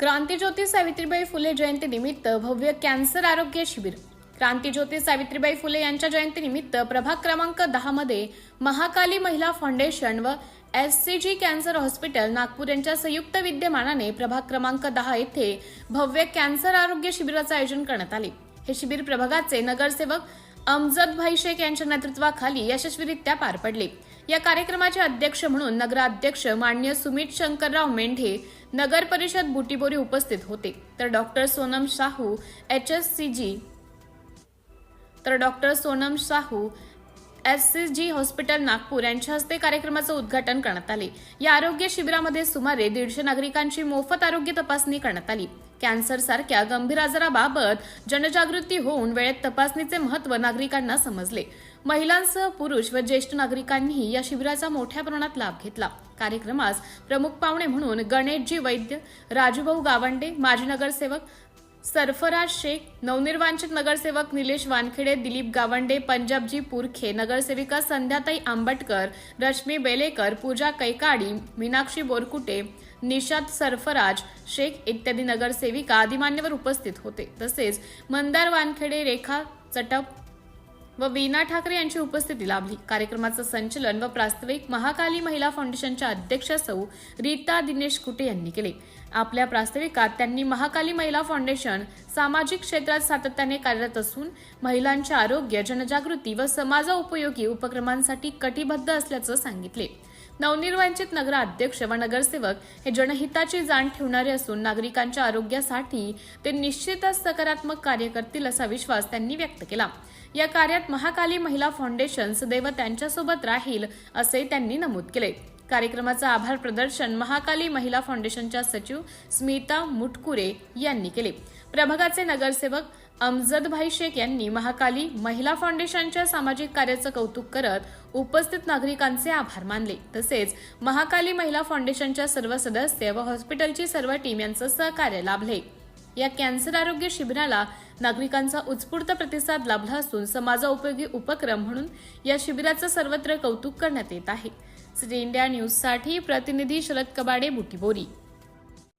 क्रांतीज्योती सावित्रीबाई फुले जयंतीनिमित्त भव्य कॅन्सर आरोग्य शिबिर. क्रांतीज्योती सावित्रीबाई फुले यांच्या जयंतीनिमित्त प्रभाग क्रमांक दहा मध्ये महाकाली महिला फाउंडेशन व S C G cancer hospital Nagpur यांच्या संयुक्त विद्यमानाने प्रभाग क्रमांक दहा येथे भव्य कॅन्सर आरोग्य शिबिराचे आयोजन करण्यात आले. हे शिबिर प्रभागाचे नगरसेवक अमजद भाई शेख यांच्या नेतृत्वाखाली यशस्वीरित्या पार पडले. या कार्यक्रमाचे अध्यक्ष म्हणून नगराध्यक्ष मान्य सुमित शंकरराव मेंढे नगर परिषद बुटीबोरी उपस्थित होते. तर doctor Sonam Shahu H S C G तर doctor Sonam Shahu S C G hospital Nagpur यांच्या हस्ते कार्यक्रमाचं उद्घाटन करण्यात आले. या आरोग्य शिबिरामध्ये सुमारे दीडशे नागरिकांची मोफत आरोग्य तपासणी करण्यात आली. कॅन्सर सारख्या गंभीर आजाराबाबत जनजागृती होऊन वेळेत तपासणीचे महत्त्व नागरिकांना समजले. महिलांसह पुरुष व ज्येष्ठ नागरिकांनीही या शिबिराचा मोठ्या प्रमाणात लाभ घेतला. कार्यक्रमास प्रमुख पाहुणे म्हणून गणेशजी वैद्य राजूभाऊ गावंडे माजी नगरसेवक सरफराज शेख नवनिर्वांचित नगरसेवक निलेश वानखेडे दिलीप गावंडे पंजाबजी पुरखे नगरसेविका संध्याताई आंबटकर रश्मी बेलेकर पूजा कैकाडी मीनाक्षी बोरकुटे निशाद सरफराज शेख इत्यादी नगरसेविका आदी मान्यवर उपस्थित होते. तसेच मंदार वानखेडे रेखा चटप व वीणा ठाकरे यांची उपस्थिती लाभली. कार्यक्रमाचं संचलन व प्रास्ताविक महाकाली महिला फाउंडेशनच्या अध्यक्ष सौ रीता दिनेश कुटे यांनी केले. आपल्या प्रास्ताविकात त्यांनी महाकाली महिला फाउंडेशन सामाजिक क्षेत्रात सातत्याने कार्यरत असून महिलांचे आरोग्य जनजागृती व समाजोपयोगी उपक्रमांसाठी कटिबद्ध असल्याचं सांगितले. नवनिर्वाचित नगराध्यक्ष व नगरसेवक हे जनहिताची जाण ठेवणारे असून नागरिकांच्या आरोग्यासाठी ते निश्चितच सकारात्मक कार्य करतील असा विश्वास त्यांनी व्यक्त केला. या कार्यात महाकाली महिला फाउंडेशन सदैव त्यांच्यासोबत राहील असे त्यांनी नमूद केले. कार्यक्रमाचं आभार प्रदर्शन महाकाली महिला फाउंडेशनच्या सचिव स्मिता मुटकुरे यांनी केले. प्रभागाचे नगरसेवक अमजदभाई शेख यांनी महाकाली महिला फाउंडेशनच्या सामाजिक कार्याचं कौतुक करत उपस्थित नागरिकांचे आभार मानले. तसेच महाकाली महिला फाउंडेशनच्या सर्व सदस्य व हॉस्पिटलची सर्व टीम यांचं सहकार्य लाभले. या कॅन्सर आरोग्य शिबिराला नागरिकांचा उत्स्फूर्त प्रतिसाद लाभला असून समाजोपयोगी उपक्रम म्हणून या शिबिराचं सर्वत्र कौतुक करण्यात येत आहे. सिटी इंडिया न्यूजसाठी प्रतिनिधी शरद कबाडे बुटीबोरी.